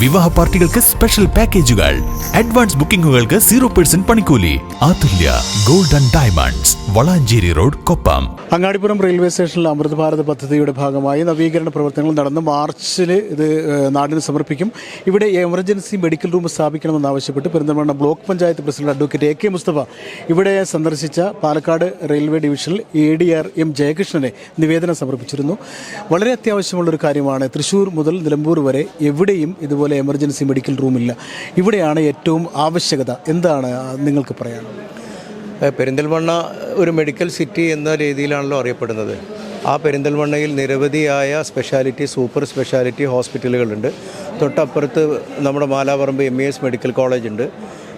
വിവാഹ പാർട്ടികൾക്ക് സ്പെഷ്യൽ പാക്കേജുകൾ അഡ്വാൻസ് ബുക്കിംഗുകൾക്ക് സീറോ പെർസെന്റ് പണിക്കൂലി. Athulya golden diamonds Valanchery road Koppam. Angadipuram railway സ്റ്റേഷനിൽ അമൃത് ഭാരത് പദ്ധതിയുടെ ഭാഗമായി നവീകരണ പ്രവർത്തനങ്ങൾ നടന്ന് മാർച്ചിൽ ഇത് നാടിന് സമർപ്പിക്കും. ഇവിടെ emergency medical room സ്ഥാപിക്കണമെന്നാവശ്യപ്പെട്ട് Perinthalmanna block panchayat president advocate A K Mustafa ഇവിടെ സന്ദർശിച്ച പാലക്കാട് റെയിൽവേ ഡിവിഷനിൽ എ ഡി ആർ എം ജയകൃഷ്ണനെ നിവേദനം സമർപ്പിച്ചിരുന്നു. വളരെ അത്യാവശ്യമുള്ളൊരു കാര്യമാണ്. തൃശൂർ മുതൽ നിലമ്പൂർ വരെ എവിടെയും ഇതുപോലെ എമർജൻസി മെഡിക്കൽ റൂമില്ല. ഇവിടെയാണ് ഏറ്റവും ആവശ്യകത. എന്താണ് നിങ്ങൾക്ക് പറയാനുള്ളത് പെരിന്തൽമണ്ണ ഒരു മെഡിക്കൽ സിറ്റി എന്ന രീതിയിലാണല്ലോ അറിയപ്പെടുന്നത്. ആ പെരിന്തൽമണ്ണയിൽ നിരവധിയായ സ്പെഷ്യാലിറ്റി സൂപ്പർ സ്പെഷ്യാലിറ്റി ഹോസ്പിറ്റലുകളുണ്ട്. തൊട്ടപ്പുറത്ത് നമ്മുടെ Malaparamba M E S medical college ഉണ്ട്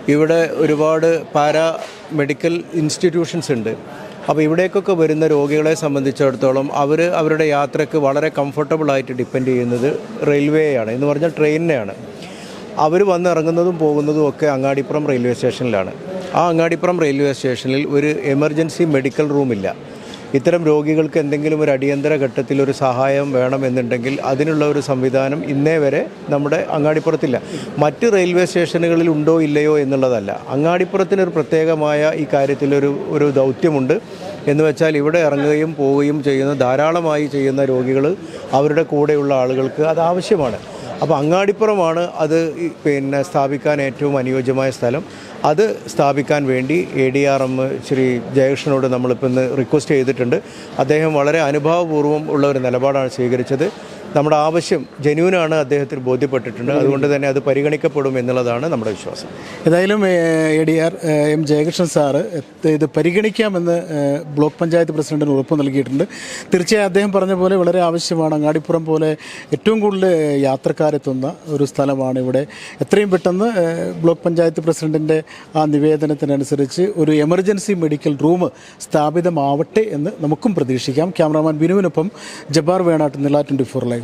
ഇവിടെ ഒരുപാട് പാരാ മെഡിക്കൽ ഇൻസ്റ്റിറ്റ്യൂഷൻസ് ഉണ്ട്. അപ്പോൾ ഇവിടേക്കൊക്കെ വരുന്ന രോഗികളെ സംബന്ധിച്ചിടത്തോളം അവർ അവരുടെ യാത്രയ്ക്ക് വളരെ കംഫർട്ടബിളായിട്ട് ഡിപ്പെൻഡ് ചെയ്യുന്നത് റെയിൽവേയാണ് എന്ന് പറഞ്ഞാൽ ട്രെയിനിനെയാണ് അവർ വന്നിറങ്ങുന്നതും പോകുന്നതും ഒക്കെ അങ്ങാടിപ്പുറം റെയിൽവേ സ്റ്റേഷനിലാണ് ആ അങ്ങാടിപ്പുറം റെയിൽവേ സ്റ്റേഷനിൽ ഒരു എമർജൻസി മെഡിക്കൽ റൂമില്ല ഇത്തരം രോഗികൾക്ക് എന്തെങ്കിലും ഒരു അടിയന്തര ഘട്ടത്തിൽ ഒരു സഹായം വേണമെന്നുണ്ടെങ്കിൽ അതിനുള്ള ഒരു സംവിധാനം ഇന്നേ വരെ നമ്മുടെ അങ്ങാടിപ്പുറത്തില്ല. മറ്റ് റെയിൽവേ സ്റ്റേഷനുകളിൽ ഉണ്ടോ ഇല്ലയോ എന്നുള്ളതല്ല. അങ്ങാടിപ്പുറത്തിനൊരു പ്രത്യേകമായ ഈ കാര്യത്തിലൊരു ഒരു ദൗത്യമുണ്ട്. എന്ന് വെച്ചാൽ ഇവിടെ ഇറങ്ങുകയും പോവുകയും ചെയ്യുന്ന ധാരാളമായി ചെയ്യുന്ന രോഗികൾ അവരുടെ കൂടെയുള്ള ആളുകൾക്ക് അത് ആവശ്യമാണ്. അപ്പോൾ അങ്ങാടിപ്പുറമാണ് അത് പിന്നെ സ്ഥാപിക്കാൻ ഏറ്റവും അനുയോജ്യമായ സ്ഥലം. അത് സ്ഥാപിക്കാൻ വേണ്ടി A D R M Shri ജയകൃഷ്ണനോട് നമ്മളിപ്പോൾ ഇന്ന് റിക്വസ്റ്റ് ചെയ്തിട്ടുണ്ട്. അദ്ദേഹം വളരെ അനുഭാവപൂർവം ഉള്ള ഒരു നിലപാടാണ് സ്വീകരിച്ചത്. നമ്മുടെ ആവശ്യം ജനുവിനാണ് അദ്ദേഹത്തിന് ബോധ്യപ്പെട്ടിട്ടുണ്ട്. അതുകൊണ്ട് തന്നെ അത് പരിഗണിക്കപ്പെടും എന്നുള്ളതാണ് നമ്മുടെ വിശ്വാസം. ഏതായാലും A D R M Jayakrishnan sir ഇത് പരിഗണിക്കാമെന്ന് ബ്ലോക്ക് പഞ്ചായത്ത് പ്രസിഡന്റിന് ഉറപ്പ് നൽകിയിട്ടുണ്ട്. തീർച്ചയായും അദ്ദേഹം പറഞ്ഞ പോലെ വളരെ ആവശ്യമാണ്. അങ്ങാടിപ്പുറം പോലെ ഏറ്റവും കൂടുതൽ യാത്രക്കാരെത്തുന്ന ഒരു സ്ഥലമാണ് ഇവിടെ. എത്രയും പെട്ടെന്ന് ബ്ലോക്ക് പഞ്ചായത്ത് പ്രസിഡന്റിന്റെ ആ നിവേദനത്തിനനുസരിച്ച് ഒരു എമർജൻസി മെഡിക്കൽ റൂം സ്ഥാപിതമാവട്ടെ എന്ന് നമുക്കും പ്രതീക്ഷിക്കാം. ക്യാമറാമാൻ ബിനുവിനൊപ്പം ജബ്ബാർ വേണാട്ട് നില ട്വന്റി ഫോർ ലൈവ്